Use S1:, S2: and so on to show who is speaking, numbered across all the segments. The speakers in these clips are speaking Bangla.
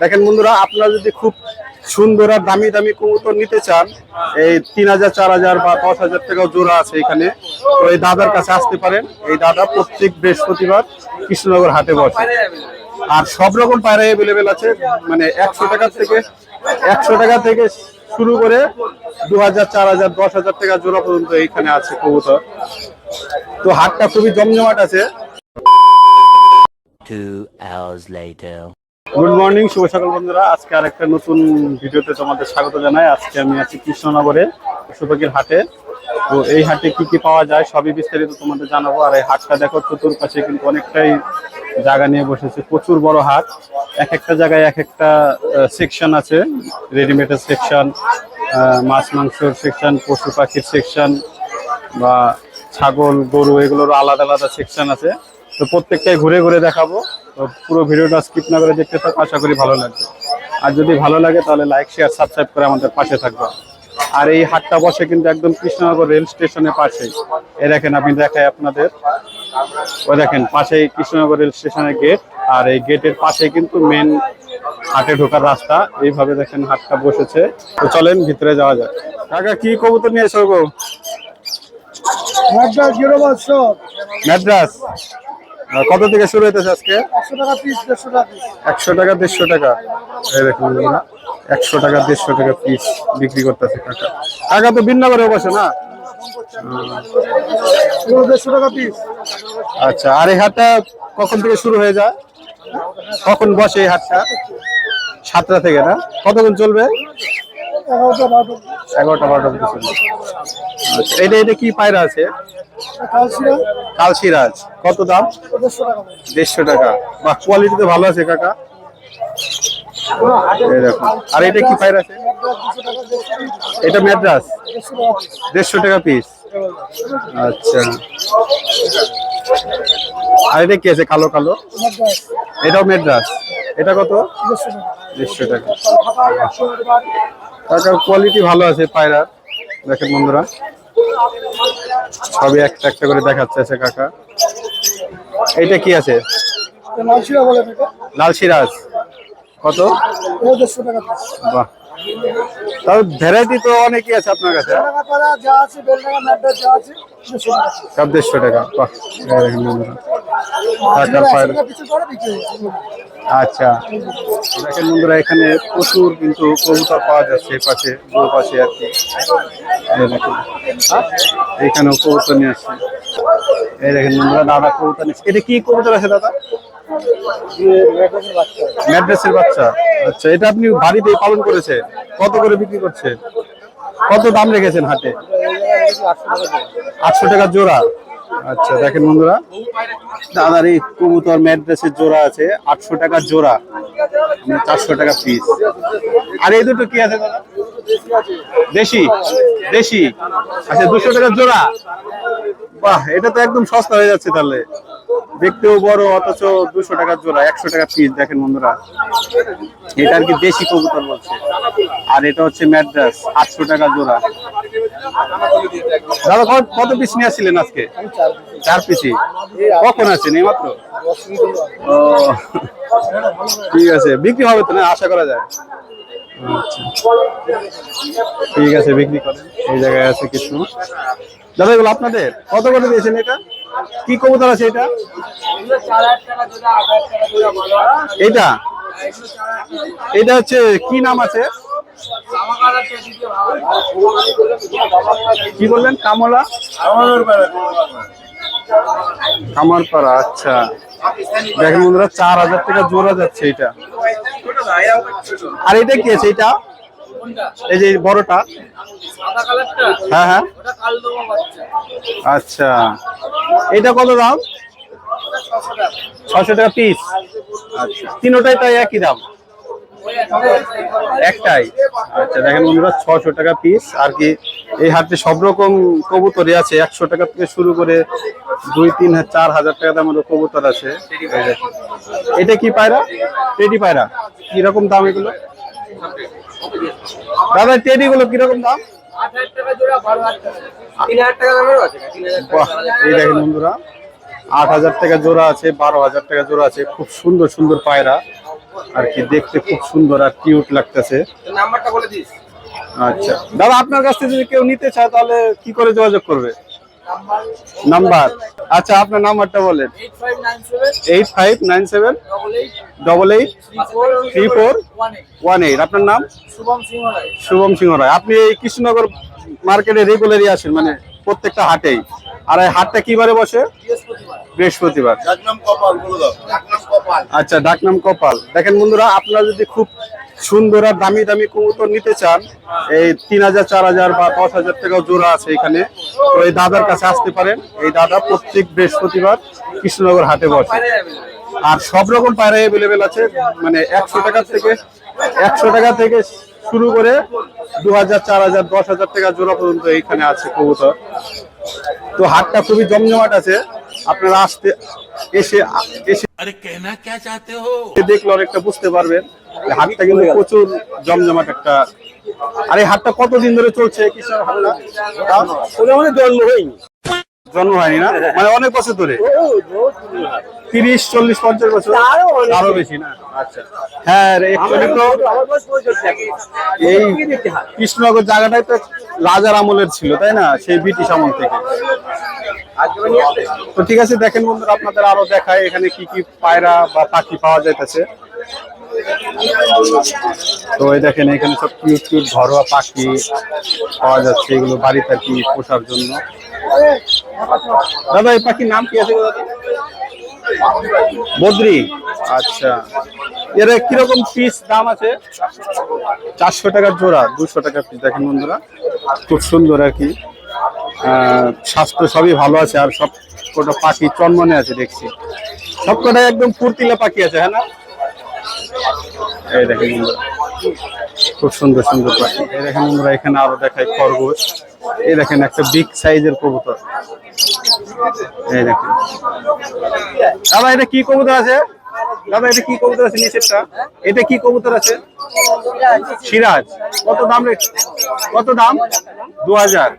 S1: দেখেন বন্ধুরা, আপনারা যদি খুব সুন্দর আর দামি দামি কবুতর নিতে চান, এই তিন হাজার, চার হাজার বা দশ হাজার টাকাও জোড়া আছে এখানে। তো এই দাদার কাছে আসতে পারেন। এই দাদা প্রত্যেক বৃহস্পতিবার কৃষ্ণনগর হাটে বসে। আর সব রকম পায়রা অ্যাভেলেবেল আছে মানে একশো টাকা থেকে, একশো টাকা থেকে শুরু করে দু হাজার, চার হাজার, দশ হাজার টাকা জোড়া পর্যন্ত এইখানে আছে কবুতর। তো হাটটা খুবই জমজমাট আছে।
S2: Two hours later.
S1: Good morning শুভ সকাল বন্ধুরা। আজকে আরেকটা নতুন ভিডিওতে তোমাদের স্বাগত জানাই। আজকে আমি আছি কৃষ্ণনগরে পশুপাখির হাটে। তো এই হাটে কি কি পাওয়া যায় সবই বিস্তারিত তোমাদের জানাব। আর এই হাটটা দেখো, চতুর্পাশে কিন্তু অনেকটাই জায়গা নিয়ে বসেছে। প্রচুর বড় হাট। এক একটা জায়গায় এক একটা সেকশন আছে। রেডিমেডের সেকশন মাছ মাংসর সেকশন পশু পাখির সেকশন বা ছাগল, গরু এগুলোর আলাদা আলাদা সেকশন আছে। তো প্রত্যেকটাই ঘুরে ঘুরে দেখাবো। তো পুরো ভিডিওটা স্কিপ না করে দেখতে থাকো আশা করি ভালো লাগবে। আর যদি ভালো লাগে তাহলে লাইক শেয়ার সাবস্ক্রাইব করে আমাদের পাশে থাকবে। আর এই হাটটা বসে কিন্তু একদম কৃষ্ণনগর রেল স্টেশনের পাশেই এ দেখেন আমি দেখাই আপনাদের। ওই দেখেন পাশেই কৃষ্ণনগর রেল স্টেশনের গেট আর এই গেটের পাশে কিন্তু মেন হাটে ঢোকার রাস্তা। এইভাবে দেখেন হাটটা বসেছে। তো চলেন ভিতরে যাওয়া যায় কাকা কি কবুতর নিয়ে এসো গো?
S3: মাদ্রাস?
S1: কত থেকে শুরু হইতেছে আজকে?
S3: একশো টাকা পিস দেড়শো টাকা
S1: এই দেখুন একশো টাকা দেড়শো টাকা পিস বিক্রি করতেছে কাকা। কাকা তো ভিন্নগরে বসে না?
S3: দেড়শো টাকা পিস
S1: আচ্ছা আর এই হাটটা কখন থেকে শুরু হয়ে যায়? কখন বসে এই হাটটা? সাতটা থেকে না? কতক্ষণ চলবে?
S3: এগারোটা বারোটা
S1: বারোটা চলবে। আচ্ছা এটা এটা কি পায়রা আছে? কালশিরাজ। কত দাম?
S3: দেড়শো টাকা
S1: টাকা। কোয়ালিটি তো ভালো আছে কাকা। আর এটা কি পায়রা আছে? এটা ম্যাড্রাস।
S3: দেড়শো টাকা পিস
S1: দেড়শো টাকা পিস আচ্ছা। আর এটা কি আছে কালো কালো? এটাও মেড্রাস এটা কত?
S3: দেড়শো টাকা।
S1: কাকার কোয়ালিটি ভালো আছে পায়রা দেখেন বন্ধুরা। সবই একটা একটা করে দেখাচ্ছে আছে কাকা। এইটা কি আছে? লাল সিরাজ কত? বাহ। তাও ভ্যারাইটি তো অনেকই আছে আপনার কাছে। সব দেড়শো টাকা। বাহ। বন্ধুরা। পায়রা। আচ্ছা। দেখেন বন্ধুরা, এখানে প্রচুর কিন্তু কবুতর পাওয়া যাচ্ছে পাশে দুই পাশে আর কি। এখানেও কবুতর নিয়ে আসছে। এই দেখেন বন্ধুরা, দাদা কবুতর নিচ্ছে এটা কি কবুতর আছে দাদা? ম্যাড্রেসের বাচ্চা। আচ্ছা এটা আপনি বাড়িতে পালন করেছে কত করে বিক্রি করছে কত দাম রেখেছেন হাটে? আটশো টাকা জোড়া। আচ্ছা দেখেন বন্ধুরা। দাদার এই কবুতর ম্যাড্রেসের জোড়া আছে, আটশো টাকা জোড়া। মানে চারশো টাকা পিস আর এই দুটো কি আছে দাদা? দেশি দেশি। আচ্ছা দুশো টাকা জোড়া? বাহ, এটা তো একদম সস্তা হয়ে যাচ্ছে তাহলে। দেখতেও বড়, অথচ দুশো টাকা জোড়া, একশো টাকা পিস দেখেন বন্ধুরা। এটা আর কি দেশি কবুতর বলছে। আর এটা হচ্ছে ম্যাড্রাস আটশো টাকা জোড়া। দাদা, কত- পিস নিয়ে আসছিলেন আজকে? চার পিসি কখন আছেন এই মাত্র? ঠিক আছে, বিক্রি হবে তো না? আশা করা যায়। আচ্ছা। ঠিক আছে, বিক্রি করেন। এই জায়গায় আছে কিছু। দাদা, এগুলো আপনাদের? কত করে দিয়েছেন এটা? কি কবুতর আছে এটা? এটা এটা হচ্ছে, কি নাম আছে? কি বললেন? কামলা? কামারপাড়া আচ্ছা। দেখেন বন্ধুরা, চার হাজার টাকা জোড়া যাচ্ছে এটা। আর এটা কি আছে? এটা? এই যে বড়টা? হ্যাঁ হ্যাঁ। আচ্ছা। এটা কত দাম? ছশো টাকা পিস। আচ্ছা। তিনোটাই তাই একই দাম? একটাই। আচ্ছা দেখেন বন্ধুরা ছশো টাকা পিস আর কি, এই হাটে সব রকম কবুতরই আছে। একশো টাকা থেকে শুরু করে দুই, তিন, চার হাজার টাকা দামের কবুতর আছে। এটা কি পায়রা? টেডি পায়রা। কীরকম দাম এগুলো? দাদা টেডি গুলো কীরকম দাম? এই দেখেন বন্ধুরা, আট হাজার টাকা জোড়া আছে, বারো হাজার টাকা জোড়া আছে। খুব সুন্দর সুন্দর পায়রা। আর কি দেখতে খুব সুন্দর আর কিউট লাগতেছে।
S4: নাম্বারটা বলে দিস।
S1: আচ্ছা। দাদা আপনার কাছ থেকে যদি কেউ নিতে চায় তাহলে কি করে যোগাযোগ করবে? নাম্বার। আচ্ছা আপনার নাম্বারটা বলেন।
S3: Eight five nine seven double eight three four one eight
S1: আপনার নাম?
S3: শুভম সিংহ রায়।
S1: শুভম সিংহ রায়। আপনি এই কৃষ্ণনগর মার্কেটে রেগুলারই আসেন মানে প্রত্যেকটা হাটেই। আর এই হাটটা কিবারে বসে?
S3: বৃহস্পতিবার।
S1: আচ্ছা ডাকনাম কপাল। দেখেন বন্ধুরা, আপনারা যদি খুব সুন্দর আর দামি দামি কবুতর নিতে চান, এই তিন হাজার, চার হাজার বা দশ হাজার টাকাও জোড়া আছে এখানে। তো এই দাদার কাছে আসতে পারেন। এই দাদা প্রত্যেক বৃহস্পতিবার কৃষ্ণনগর হাটে বসে। আর সব রকম পায়রা অ্যাভেলেবেল আছে। মানে একশো টাকা থেকে, একশো টাকা থেকে শুরু করে দু হাজার, চার হাজার, দশ হাজার টাকা জোড়া পর্যন্ত এইখানে আছে কবুতর। তো হাটটা খুবই জমজমাট আছে। আপনারা আসতে, এসে এসে
S2: আরে কেনা কে চাতে হো?
S1: দেখল একটা বুঝতে পারবেন হাটটা কিন্তু প্রচুর জমজমাট একটা আরে হাতটা হাটটা কতদিন ধরে চলছে? কিশোর আমাদের জন্ম হয়নি। জন্ম হয়নি না? মানে অনেক বছর ধরে। তিরিশ চল্লিশ পঞ্চাশ বছর? আরও বেশি না? আচ্ছা। হ্যাঁ এই কৃষ্ণনগর জায়গাটাই তো রাজার আমলের ছিল তাই না? সেই ব্রিটিশ আমল থেকে। তো ঠিক আছে, দেখেন বন্ধুরা, আপনাদের আরও দেখায় এখানে কি কি পায়রা বা পাখি পাওয়া যাইতেছে। তো এই দেখেন, এখানে সব কিউট কিউট ঘরোয়া পাখি পাওয়া যাচ্ছে, এগুলো বাড়িতে আর কি পোষার জন্য। দাদা, এই পাখির নাম কি আছে বদ্রি। আচ্ছা। এর কীরকম পিস দাম আছে? চারশো টাকার জোড়া, দুশো টাকা পিস দেখেন বন্ধুরা, খুব সুন্দর আর কি। স্বাস্থ্য সবই ভালো আছে আর সব কটা পাখি চন্মনে আছে দেখছি। সব কটাই একদম ফুর্তিলা পাখি আছে হ্যাঁ না? এই দেখেন খুব সুন্দর সুন্দর পাখি। এই দেখেন বন্ধুরা, এখানে আরও দেখায় খরগোশ। এই দেখেন একটা বিগ সাইজের কবুতর। এই দেখেন। দাদা, এটা কি কবুতর আছে? দাদা, এটা কি কবুতর আছে নিচেরটা? এটা কি কবুতর আছে? সিরাজ। কত দাম কত দাম? দু হাজার।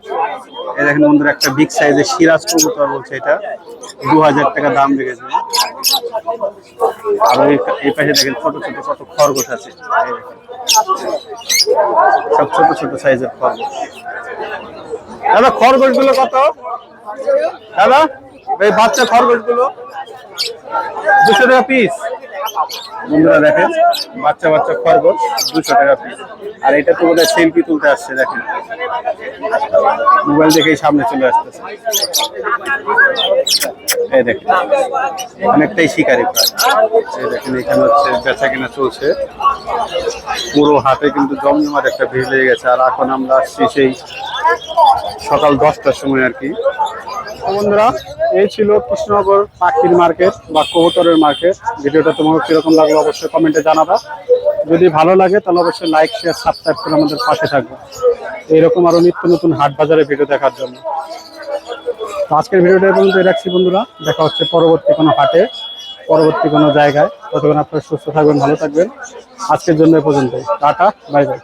S1: এই দেখেন বন্ধুরা, একটা বিগ সাইজের সিরাজ কবুতর বলছে এটা। দু হাজার টাকা দাম রেখেছে। আর এই পাশে দেখেন ছোট ছোট কত খরগোশ আছে। সব ছোট ছোট সাইজের খরগোশ। দাদা খরগোশগুলো কত? দাদা, এই বাচ্চা খরগোশগুলো দুশো টাকা পিস বন্ধুরা দেখেন, বাচ্চা বাচ্চা খরগোশ দুশো টাকা পিস আর এটা তো বোধহয় সেলফি তুলতে আসছে, দেখেন। মোবাইল দেখেই সামনে চলে আসতেছে। এই দেখেন, অনেকটাই শিকারি এই দেখেন, এখানে হচ্ছে বেচা কেনা চলছে। পুরো হাটে কিন্তু জমজমাট একটা ভিড় লেগে গেছে। আর এখন আমরা আসছি সেই সকাল দশটার সময় আর কি। বন্ধুরা, এই ছিল কৃষ্ণনগর পাখির মার্কেট বা কবুতরের মার্কেট। ভিডিওটা তোমার কীরকম লাগল অবশ্যই কমেন্টে জানাবা। যদি ভালো লাগে, তাহলে অবশ্যই লাইক শেয়ার সাবস্ক্রাইব করে আমাদের পাশে থাকবে। এইরকম আরও নিত্য নতুন হাট বাজারে ভিডিও দেখার জন্য। তো আজকের ভিডিওটা পর্যন্ত রাখছি বন্ধুরা। দেখা হচ্ছে পরবর্তী কোনো হাটে, পরবর্তী কোনো জায়গায়। ততক্ষণ আপনারা সুস্থ থাকবেন, ভালো থাকবেন। আজকের জন্য পর্যন্ত টাটা বাই বাই